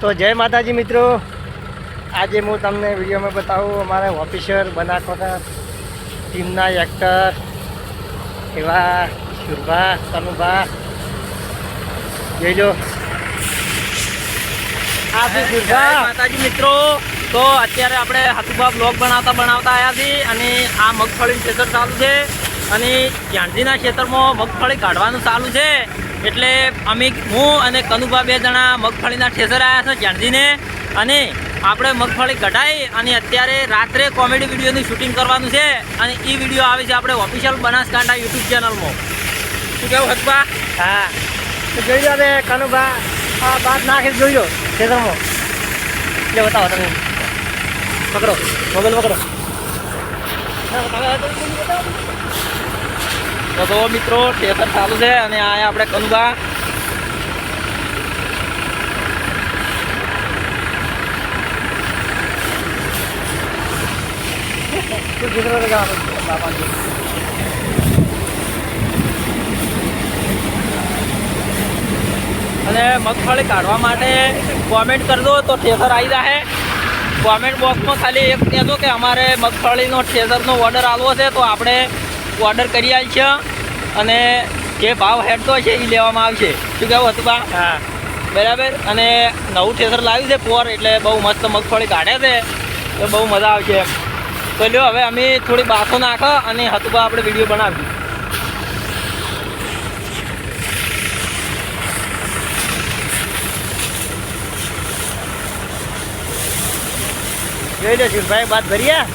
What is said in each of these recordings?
તો જય માતાજી મિત્રો. આજે હું તમને વિડીયોમાં બતાવું અમારા ઓફિસર બનાસકાંઠા ટીમના એક્ટર એવા શુરભા તનુભા. જોઈજો માતાજી મિત્રો. તો અત્યારે આપણે હાથુભા બ્લોગ બનાવતા બનાવતા આવ્યા છીએ અને આ મગફળીનું ખેતર ચાલુ છે. અને ગાંધીના ખેતરમાં મગફળી કાઢવાનું ચાલુ છે. એટલે અમે હું અને કનુભા બે જણા મગફળીના ઠેસર આવ્યા છે જાણજીને અને આપણે મગફળી કઢાઈ અને અત્યારે રાત્રે કોમેડી વિડીયોનું શૂટિંગ કરવાનું છે. અને એ વીડિયો આવે છે આપણે ઓફિશિયલ બનાસકાંઠા યુટ્યુબ ચેનલમાં. શું કેવું હસબા? હા. જોઈ લો હવે કનુભા, આ બાદ નાખી જોઈ લો ખેતરમાં એટલે બતાવો તમે. પકડો. મોબાઈલ પકડો. તો તો મિત્રો ઠેસર ચાલુ છે અને આ આપણે કનુબા અને મગફળી કાઢવા માટે કોમેન્ટ કરજો, તો ઠેસર આવી જશે કોમેન્ટ બોક્સમાં ખાલી એક કહેજો કે અમારે મગફળીનો ઠેસરનો ઓર્ડર આવવો છે, તો આપણે ઓર્ડર કરી આવીએ અને જે ભાવ હેડતો છે એ લેવામાં આવશે. શું કહેવું હતું બા હા. બરાબર? અને નવું ઠેસર લાવ્યું છે પોર એટલે બહુ મસ્ત મગફળી કાઢે છે. તો બહુ મજા આવશે એમ. તો લ્યો હવે અમે થોડી બાફો નાખો અને હતુબા આપણે વીડિયો બનાવીએ જોઈ લો શુરભાઈ બાદ ભર્યા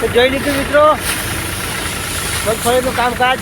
તો જોઈ લીધું મિત્રો. મગફળીનું કામકાજ.